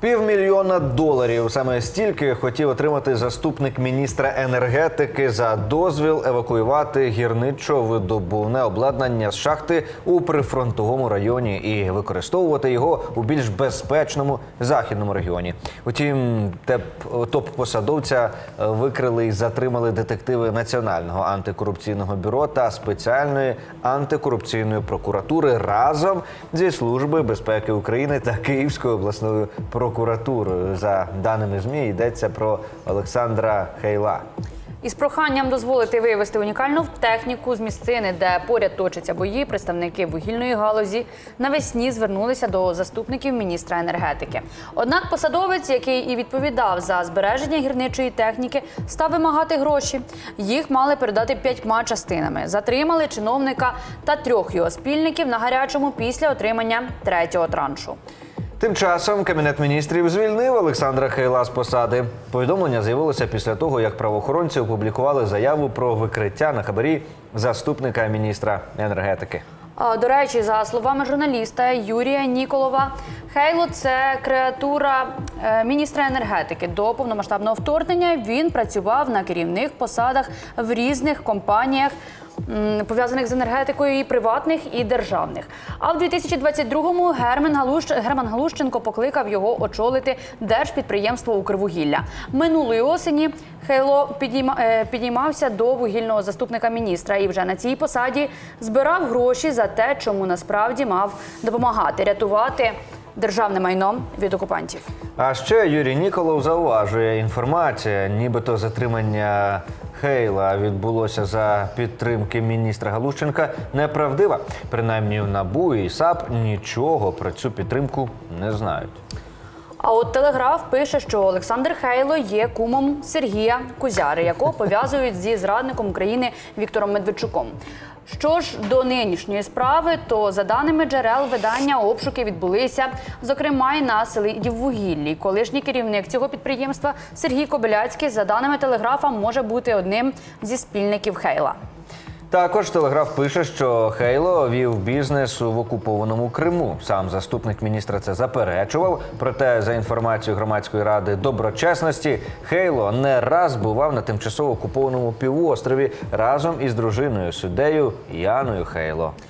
Півмільйона доларів саме стільки хотів отримати заступник міністра енергетики за дозвіл евакуювати гірничо-видобувне обладнання з шахти у прифронтовому районі і використовувати його у більш безпечному західному регіоні. Утім, теп- топ-посадовця е, викрили і затримали детективи Національного антикорупційного бюро та спеціальної антикорупційної прокуратури разом зі служби безпеки України та Київською обласною прокуратурою. За даними змі йдеться про Олександра Хейла. Із проханням дозволити вивезти унікальну техніку з місцини, де поряд точаться бої, представники вугільної галузі навесні звернулися до заступників міністра енергетики. Однак посадовець, який і відповідав за збереження гірничої техніки, став вимагати гроші. Їх мали передати п'ятьма частинами. Затримали чиновника та трьох його спільників на гарячому після отримання третього траншу. Тим часом кабінет міністрів звільнив Олександра Хейла з посади. Повідомлення з'явилося після того, як правоохоронці опублікували заяву про викриття на хабарі заступника міністра енергетики. До речі, за словами журналіста Юрія Ніколова, Хейло це креатура е, міністра енергетики. До повномасштабного вторгнення він працював на керівних посадах в різних компаніях. Пов'язаних з енергетикою і приватних і державних. А в 2022-му Герман Галущ Герман Галущенко покликав його очолити держпідприємство Укрвугілля. Минулої осені Хейло підійма, е, підіймався до вугільного заступника міністра і вже на цій посаді збирав гроші за те, чому насправді мав допомагати рятувати державне майно від окупантів. А ще Юрій Ніколов зауважує, інформація, нібито затримання Хейла відбулося за підтримки міністра Галущенка, неправдива. Принаймні в НАБУ і САП нічого про цю підтримку не знають. А от телеграф пише, що Олександр Хейло є кумом Сергія Кузяри, якого пов'язують зі зрадником України Віктором Медведчуком. Що ж до нинішньої справи, то за даними джерел видання обшуки відбулися, зокрема і на Селидіввугіллі. Колишній керівник цього підприємства Сергій Кобиляцький, за даними телеграфа, може бути одним зі спільників Хейла. Також телеграф пише, що Хейло вів бізнес в окупованому Криму. Сам заступник міністра це заперечував. Проте, за інформацією громадської ради доброчесності, Хейло не раз бував на тимчасово окупованому півострові разом із дружиною суддею Яною Хейло.